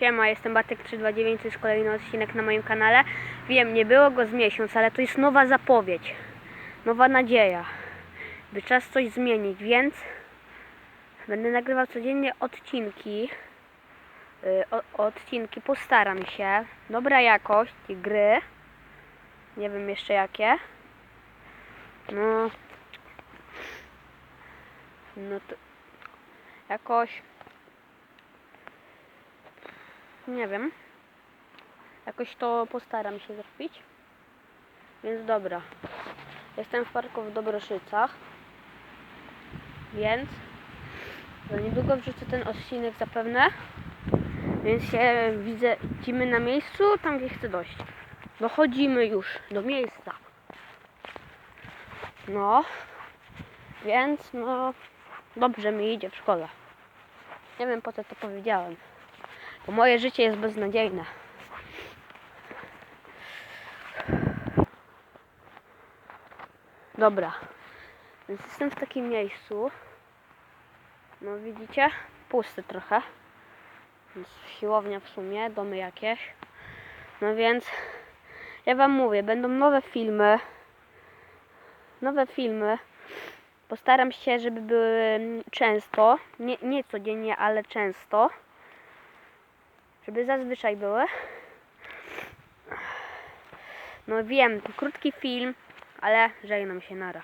Siema, jestem Batek329, to jest kolejny odcinek na moim kanale. Wiem, nie było go z miesiąc, ale to jest nowa zapowiedź, nowa nadzieja, by czas coś zmienić, więc będę nagrywał codziennie odcinki. y, O, odcinki, postaram się. Dobra jakość gry. Nie wiem jeszcze jakie. No. No to jakoś nie wiem. Jakoś to postaram się zrobić. Więc dobra. Jestem w parku w Dobroszycach. Więc za niedługo wrzucę ten odcinek zapewne. Więc się widzę, widzimy na miejscu, tam gdzie chcę dojść. Dochodzimy już do miejsca. No. Więc no dobrze mi idzie w szkole. Nie wiem po co to powiedziałem. Bo moje życie jest beznadziejne. Dobra. Więc jestem w takim miejscu. No widzicie? Pusty trochę. Więc siłownia w sumie, domy jakieś. No więc ja wam mówię, będą nowe filmy. Nowe filmy. Postaram się, żeby były często. Nie, nie codziennie, ale często żeby zazwyczaj były. No wiem, to krótki film, ale żegnam się, nara.